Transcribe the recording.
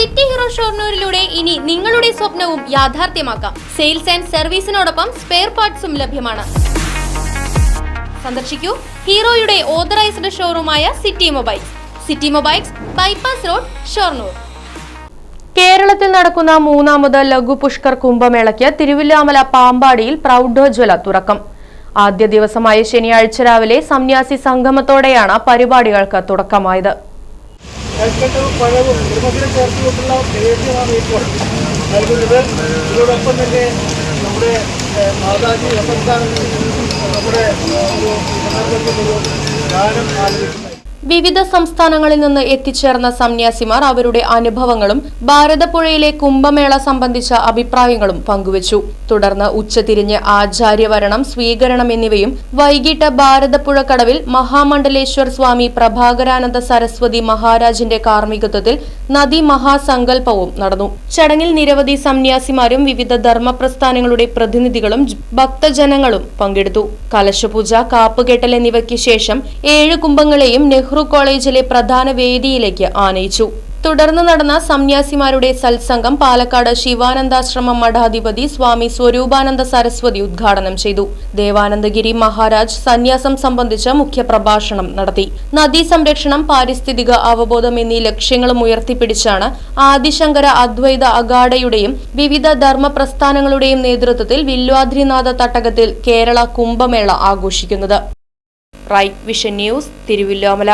City hero ഷോർണൂരിലൂടെ ഇനി നിങ്ങളുടെ സ്വപ്നവും യാഥാർത്ഥ്യമാക്കാം. സെയിൽസ് ആൻഡ് സർവീസിനോടൊപ്പം സ്പെയർ പാർട്സും ലഭ്യമാണ്. സന്ദർശിക്കൂ ഹീറോയുടെ authorised ഷോറൂമായ city mobiles. City mobiles bypass road Shoranur. കേരളത്തിൽ നടക്കുന്ന മൂന്നാമത് ലഘു പുഷ്കർ കുംഭമേളയ്ക്ക് തിരുവില്ലാമല പാമ്പാടിയിൽ പ്രൗഢോജ്വല തുറക്കം ആദ്യ ദിവസമായ ശനിയാഴ്ച രാവിലെ സന്യാസി സംഗമത്തോടെയാണ് പരിപാടികൾക്ക് തുടക്കമായത്. കൽക്കട്ടവും പഴവും കുടുംബത്തിനെ ചേർത്തുകൊണ്ടുള്ള നിവേദ്യമാണ് ഇപ്പോൾ നൽകുന്നത്. ഇതോടൊപ്പം തന്നെ നമ്മുടെ മാതാജി സംസ്ഥാനങ്ങളിൽ നമ്മുടെ ഒരു ഗാനം ആലപിക്കുന്നത് വിവിധ സംസ്ഥാനങ്ങളിൽ നിന്ന് എത്തിച്ചേർന്ന സന്യാസിമാർ അവരുടെ അനുഭവങ്ങളും ഭാരതപ്പുഴയിലെ കുംഭമേള സംബന്ധിച്ച അഭിപ്രായങ്ങളും പങ്കുവച്ചു. തുടർന്ന് ഉച്ചതിരിഞ്ഞ് ആചാര്യവരണം സ്വീകരണം എന്നിവയും വൈകിട്ട് ഭാരതപ്പുഴ കടവിൽ മഹാമണ്ഡലേശ്വർ സ്വാമി പ്രഭാകരാനന്ദ സരസ്വതി മഹാരാജിന്റെ കാർമ്മികത്വത്തിൽ നദി മഹാസങ്കല്പവും നടന്നു. ചടങ്ങിൽ നിരവധി സന്യാസിമാരും വിവിധ ധർമ്മപ്രസ്ഥാനങ്ങളുടെ പ്രതിനിധികളും ഭക്തജനങ്ങളും പങ്കെടുത്തു. കലശപൂജ കാപ്പുകെട്ടൽ എന്നിവയ്ക്ക് ശേഷം ഏഴ് കുംഭങ്ങളെയും കോളേജിലെ പ്രധാന വേദിയിലേക്ക് ആനയിച്ചു. തുടർന്ന് നടന്ന സന്യാസിമാരുടെ സത്സംഗം പാലക്കാട് ശിവാനന്ദാശ്രമം മഠാധിപതി സ്വാമി സ്വരൂപാനന്ദ സരസ്വതി ഉദ്ഘാടനം ചെയ്തു. ദേവാനന്ദഗിരി മഹാരാജ് സന്യാസം സംബന്ധിച്ച് മുഖ്യപ്രഭാഷണം നടത്തി. നദീ സംരക്ഷണം പാരിസ്ഥിതിക അവബോധം എന്നീ ലക്ഷ്യങ്ങളും ഉയർത്തിപ്പിടിച്ചാണ് ആദിശങ്കര അദ്വൈത അഗാഡയുടെയും വിവിധ ധർമ്മ പ്രസ്ഥാനങ്ങളുടെയും നേതൃത്വത്തിൽ വില്വാദ്രിനാഥ തട്ടകത്തിൽ കേരള കുംഭമേള ആഘോഷിക്കുന്നത്. Right vision news Thiruvillomala.